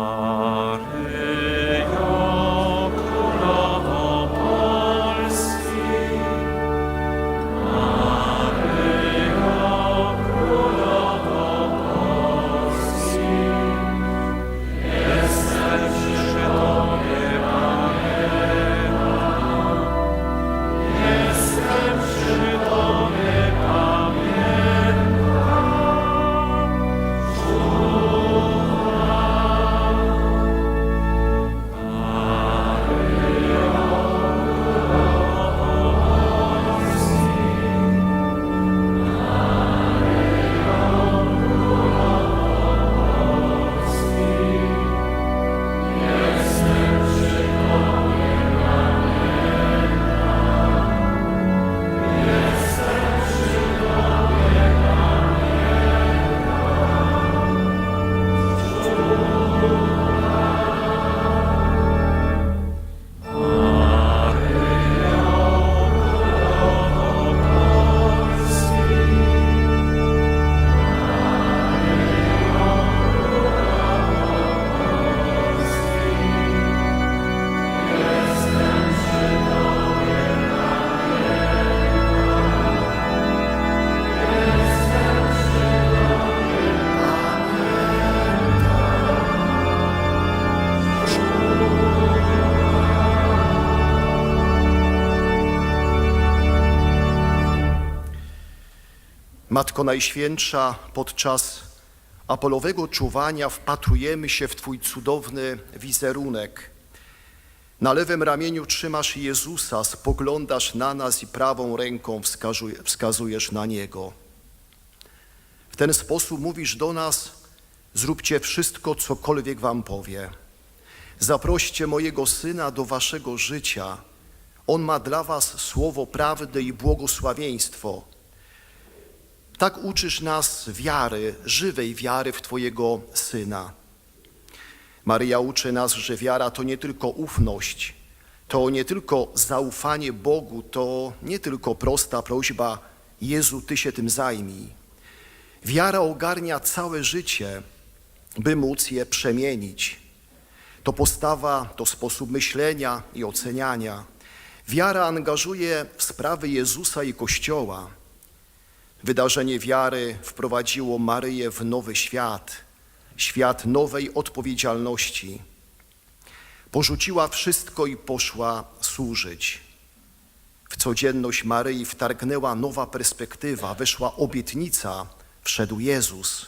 Amen. Matko Najświętsza, podczas apolowego czuwania wpatrujemy się w Twój cudowny wizerunek. Na lewym ramieniu trzymasz Jezusa, spoglądasz na nas i prawą ręką wskazuj- wskazujesz na Niego. W ten sposób mówisz do nas, zróbcie wszystko, cokolwiek Wam powie. Zaproście mojego Syna do Waszego życia. On ma dla Was słowo prawdy i błogosławieństwo. Tak uczysz nas wiary, żywej wiary w Twojego Syna. Maryja uczy nas, że wiara to nie tylko ufność, to nie tylko zaufanie Bogu, to nie tylko prosta prośba Jezu, Ty się tym zajmij. Wiara ogarnia całe życie, by móc je przemienić. To postawa, to sposób myślenia i oceniania. Wiara angażuje w sprawy Jezusa i Kościoła. Wydarzenie wiary wprowadziło Maryję w nowy świat, świat nowej odpowiedzialności. Porzuciła wszystko i poszła służyć. W codzienność Maryi wtargnęła nowa perspektywa, weszła obietnica, wszedł Jezus.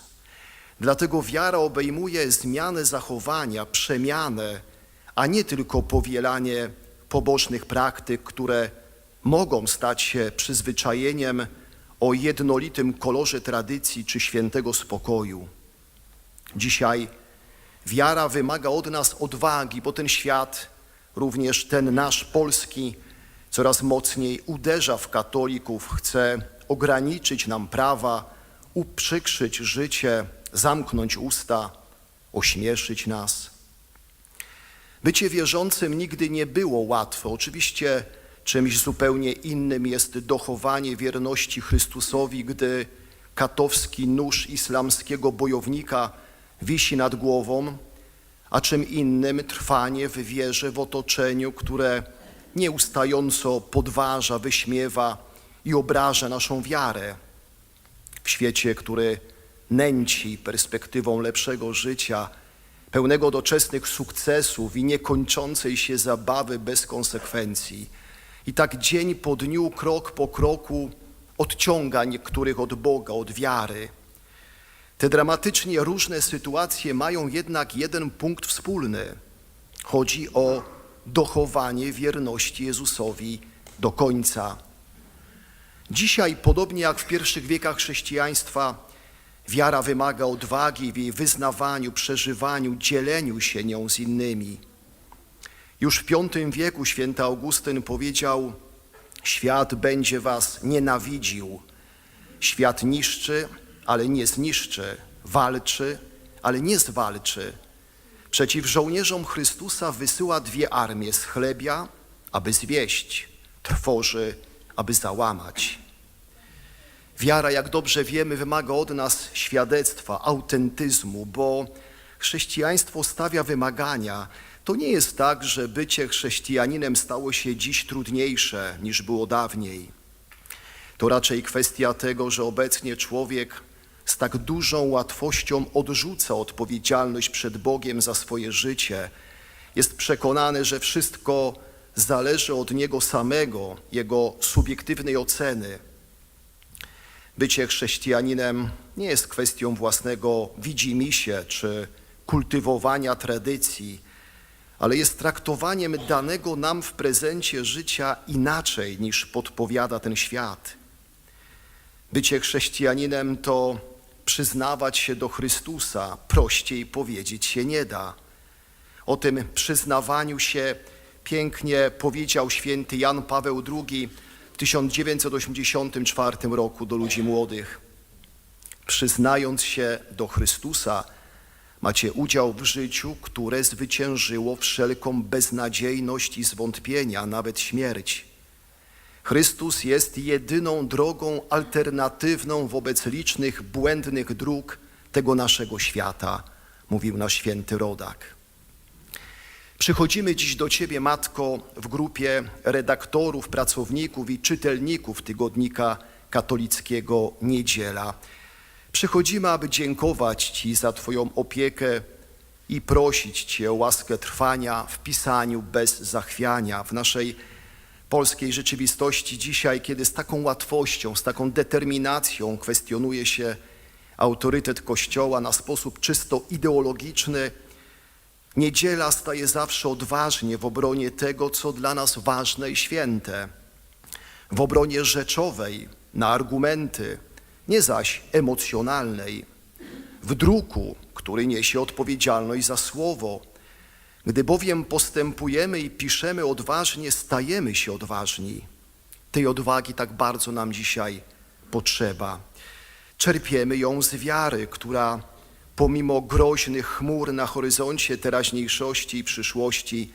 Dlatego wiara obejmuje zmianę zachowania, przemianę, a nie tylko powielanie pobożnych praktyk, które mogą stać się przyzwyczajeniem o jednolitym kolorze tradycji czy świętego spokoju. Dzisiaj wiara wymaga od nas odwagi, bo ten świat, również ten nasz polski, coraz mocniej uderza w katolików, chce ograniczyć nam prawa, uprzykrzyć życie, zamknąć usta, ośmieszyć nas. Bycie wierzącym nigdy nie było łatwe. Oczywiście czymś zupełnie innym jest dochowanie wierności Chrystusowi, gdy katowski nóż islamskiego bojownika wisi nad głową, a czym innym trwanie w wierze w otoczeniu, które nieustająco podważa, wyśmiewa i obraża naszą wiarę. W świecie, który nęci perspektywą lepszego życia, pełnego doczesnych sukcesów i niekończącej się zabawy bez konsekwencji. I tak dzień po dniu, krok po kroku odciąga niektórych od Boga, od wiary. Te dramatycznie różne sytuacje mają jednak jeden punkt wspólny. Chodzi o dochowanie wierności Jezusowi do końca. Dzisiaj, podobnie jak w pierwszych wiekach chrześcijaństwa, wiara wymaga odwagi w jej wyznawaniu, przeżywaniu, dzieleniu się nią z innymi. Już w V wieku święty Augustyn powiedział: Świat będzie was nienawidził. Świat niszczy, ale nie zniszczy. Walczy, ale nie zwalczy. Przeciw żołnierzom Chrystusa wysyła dwie armie z chlebia, aby zwieść, trwoży, aby załamać. Wiara, jak dobrze wiemy, wymaga od nas świadectwa, autentyzmu, bo chrześcijaństwo stawia wymagania. To nie jest tak, że bycie chrześcijaninem stało się dziś trudniejsze niż było dawniej. To raczej kwestia tego, że obecnie człowiek z tak dużą łatwością odrzuca odpowiedzialność przed Bogiem za swoje życie. Jest przekonany, że wszystko zależy od niego samego, jego subiektywnej oceny. Bycie chrześcijaninem nie jest kwestią własnego widzimisię czy kultywowania tradycji, ale jest traktowaniem danego nam w prezencie życia inaczej niż podpowiada ten świat. Bycie chrześcijaninem to przyznawać się do Chrystusa, prościej powiedzieć się nie da. O tym przyznawaniu się pięknie powiedział święty Jan Paweł II w 1984 roku do ludzi młodych. Przyznając się do Chrystusa, macie udział w życiu, które zwyciężyło wszelką beznadziejność i zwątpienia, nawet śmierć. Chrystus jest jedyną drogą alternatywną wobec licznych błędnych dróg tego naszego świata, mówił nasz święty rodak. Przychodzimy dziś do Ciebie, Matko, w grupie redaktorów, pracowników i czytelników tygodnika katolickiego Niedziela. Przychodzimy, aby dziękować Ci za Twoją opiekę i prosić Cię o łaskę trwania w pisaniu bez zachwiania, w naszej polskiej rzeczywistości. Dzisiaj, kiedy z taką łatwością, z taką determinacją kwestionuje się autorytet Kościoła na sposób czysto ideologiczny, niedziela staje zawsze odważnie w obronie tego, co dla nas ważne i święte, w obronie rzeczowej, na argumenty, nie zaś emocjonalnej, w druku, który niesie odpowiedzialność za słowo. Gdy bowiem postępujemy i piszemy odważnie, stajemy się odważni. Tej odwagi tak bardzo nam dzisiaj potrzeba. Czerpiemy ją z wiary, która pomimo groźnych chmur na horyzoncie teraźniejszości i przyszłości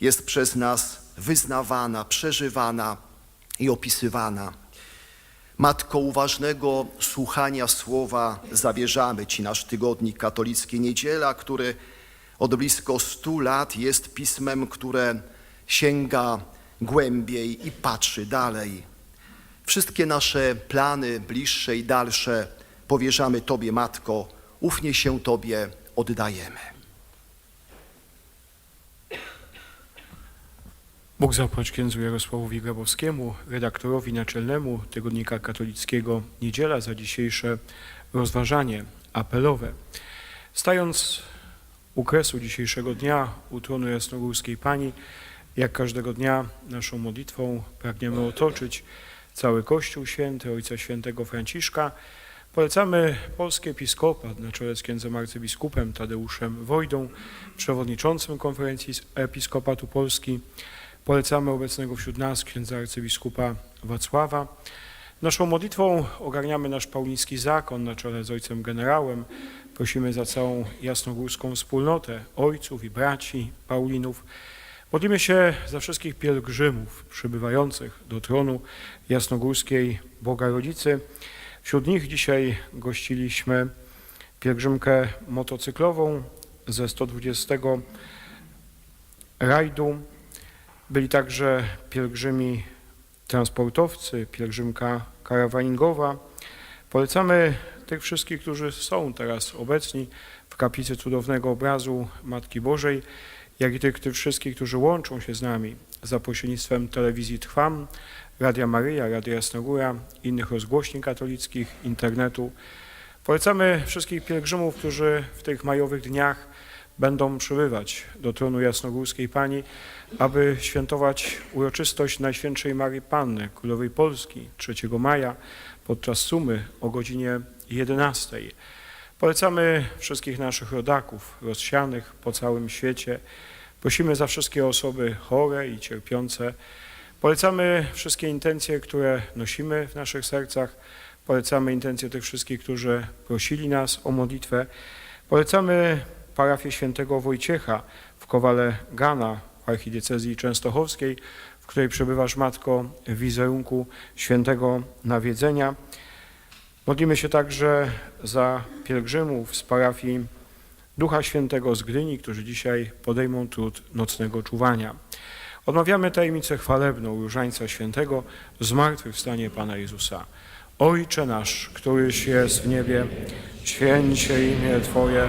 jest przez nas wyznawana, przeżywana i opisywana. Matko uważnego słuchania słowa zawierzamy Ci nasz tygodnik katolicki Niedziela, który od blisko stu lat jest pismem, które sięga głębiej i patrzy dalej. Wszystkie nasze plany bliższe i dalsze powierzamy Tobie, Matko, ufnie się Tobie oddajemy. Bóg zapłać księdzu Jarosławowi Grabowskiemu, redaktorowi naczelnemu Tygodnika Katolickiego Niedziela za dzisiejsze rozważanie apelowe. Stając u kresu dzisiejszego dnia, u tronu Jasnogórskiej Pani, jak każdego dnia naszą modlitwą pragniemy otoczyć cały Kościół Święty, Ojca Świętego Franciszka. Polecamy polski episkopat na czele z księdzem arcybiskupem Tadeuszem Wojdą, przewodniczącym konferencji Episkopatu Polski, Polecamy obecnego wśród nas księdza arcybiskupa Wacława. Naszą modlitwą ogarniamy nasz pauliński zakon na czele z ojcem generałem. Prosimy za całą jasnogórską wspólnotę ojców i braci Paulinów. Modlimy się za wszystkich pielgrzymów przybywających do tronu jasnogórskiej Boga Rodzicy. Wśród nich dzisiaj gościliśmy pielgrzymkę motocyklową ze 120 rajdu. Byli także pielgrzymi transportowcy, pielgrzymka karawaningowa. Polecamy tych wszystkich, którzy są teraz obecni w kaplicy cudownego obrazu Matki Bożej, jak i tych, tych wszystkich, którzy łączą się z nami za pośrednictwem telewizji Trwam, Radia Maryja, Radia Jasnogóra, innych rozgłośni katolickich, internetu. Polecamy wszystkich pielgrzymów, którzy w tych majowych dniach będą przybywać do tronu Jasnogórskiej Pani, aby świętować uroczystość Najświętszej Marii Panny, Królowej Polski 3 maja podczas sumy o godzinie 11. Polecamy wszystkich naszych rodaków rozsianych po całym świecie. Prosimy za wszystkie osoby chore i cierpiące. Polecamy wszystkie intencje, które nosimy w naszych sercach. Polecamy intencje tych wszystkich, którzy prosili nas o modlitwę. Polecamy parafię świętego Wojciecha w Kowale Gana w archidiecezji częstochowskiej, w której przebywasz Matko w wizerunku świętego nawiedzenia. Modlimy się także za pielgrzymów z parafii Ducha Świętego z Gdyni, którzy dzisiaj podejmą trud nocnego czuwania. Odmawiamy tajemnicę chwalebną Różańca Świętego, zmartwychwstanie Pana Jezusa. Ojcze nasz, któryś jest w niebie, święć się imię Twoje,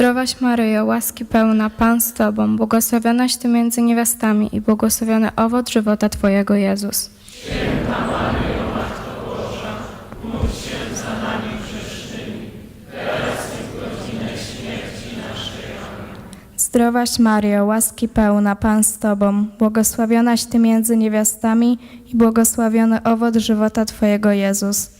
Zdrowaś Maryjo, łaski pełna, Pan z Tobą, błogosławionaś Ty między niewiastami i błogosławiony owoc żywota Twojego, Jezus. Zdrowaś Maryjo, łaski pełna, Pan z Tobą, błogosławionaś Ty między niewiastami i błogosławiony owoc żywota Twojego, Jezus.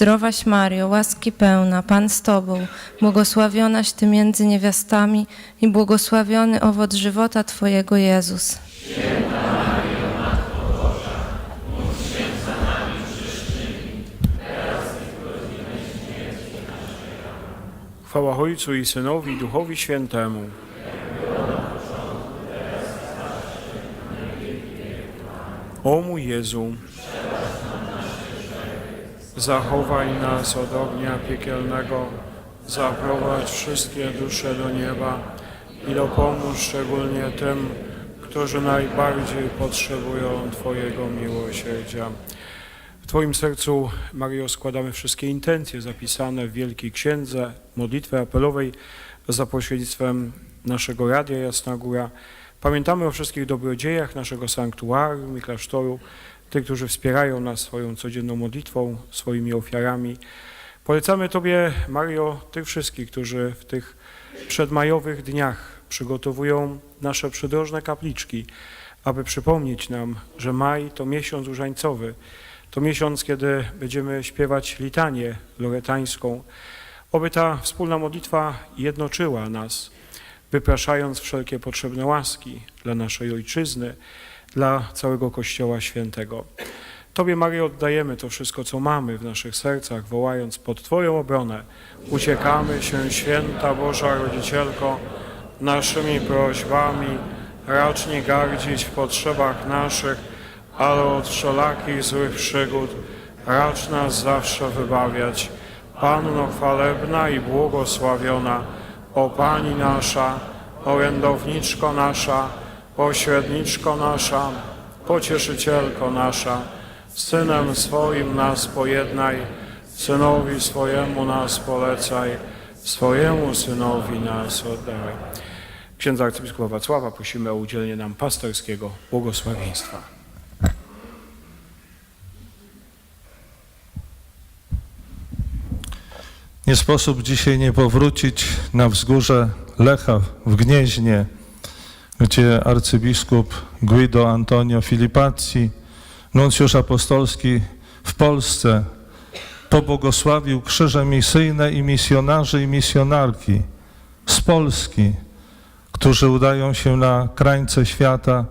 Zdrowaś Mario, łaski pełna, Pan z Tobą, błogosławionaś Ty między niewiastami i błogosławiony owoc żywota Twojego, Jezus. Chwała Ojcu i Synowi Duchowi Świętemu. O mój Jezu, zachowaj nas od ognia piekielnego, zaprowadź wszystkie dusze do nieba i dopomóż szczególnie tym, którzy najbardziej potrzebują Twojego miłosierdzia. W Twoim sercu, Mario, składamy wszystkie intencje zapisane w Wielkiej Księdze, modlitwy apelowej za pośrednictwem naszego Radia Jasna Góra. Pamiętamy o wszystkich dobrodziejach naszego sanktuarium i klasztoru, tych, którzy wspierają nas swoją codzienną modlitwą, swoimi ofiarami. Polecamy Tobie, Mario, tych wszystkich, którzy w tych przedmajowych dniach przygotowują nasze przydrożne kapliczki, aby przypomnieć nam, że maj to miesiąc różańcowy, to miesiąc, kiedy będziemy śpiewać litanię loretańską. Oby ta wspólna modlitwa jednoczyła nas, wypraszając wszelkie potrzebne łaski dla naszej Ojczyzny, dla całego Kościoła Świętego. Tobie, Mario, oddajemy to wszystko, co mamy w naszych sercach, wołając pod Twoją obronę. Uciekamy się, Święta Boża Rodzicielko, naszymi prośbami, racz nie gardzić w potrzebach naszych, ale od wszelakich złych przygód racz nas zawsze wybawiać. Panno chwalebna i błogosławiona, o Pani nasza, orędowniczko nasza, pośredniczko nasza, pocieszycielko nasza, Synem swoim nas pojednaj, Synowi swojemu nas polecaj, swojemu Synowi nas oddawaj. Księdza arcybiskupa Wacława prosimy o udzielenie nam pastorskiego błogosławieństwa. Nie sposób dzisiaj nie powrócić na wzgórze Lecha w Gnieźnie, gdzie arcybiskup Guido Antonio Filipazzi, nuncjusz apostolski w Polsce, pobłogosławił krzyże misyjne i misjonarzy i misjonarki z Polski, którzy udają się na krańce świata,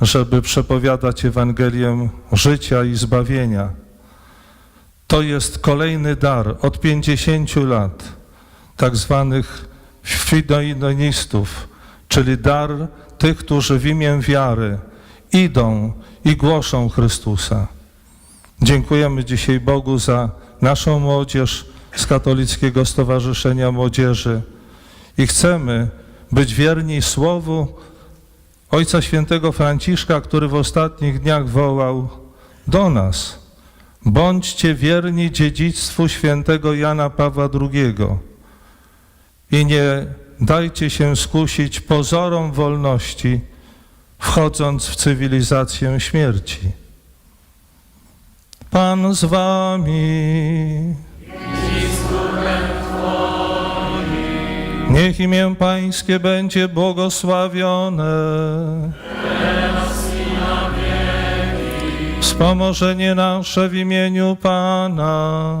żeby przepowiadać Ewangelię życia i zbawienia. To jest kolejny dar od 50 lat tak zwanych czyli dar tych, którzy w imię wiary idą i głoszą Chrystusa. Dziękujemy dzisiaj Bogu za naszą młodzież z Katolickiego Stowarzyszenia Młodzieży i chcemy być wierni Słowu Ojca Świętego Franciszka, który w ostatnich dniach wołał do nas: Bądźcie wierni dziedzictwu świętego Jana Pawła II i nie dajcie się skusić pozorom wolności, wchodząc w cywilizację śmierci. Pan z wami. Niech imię Pańskie będzie błogosławione. Wspomożenie nasze w imieniu Pana.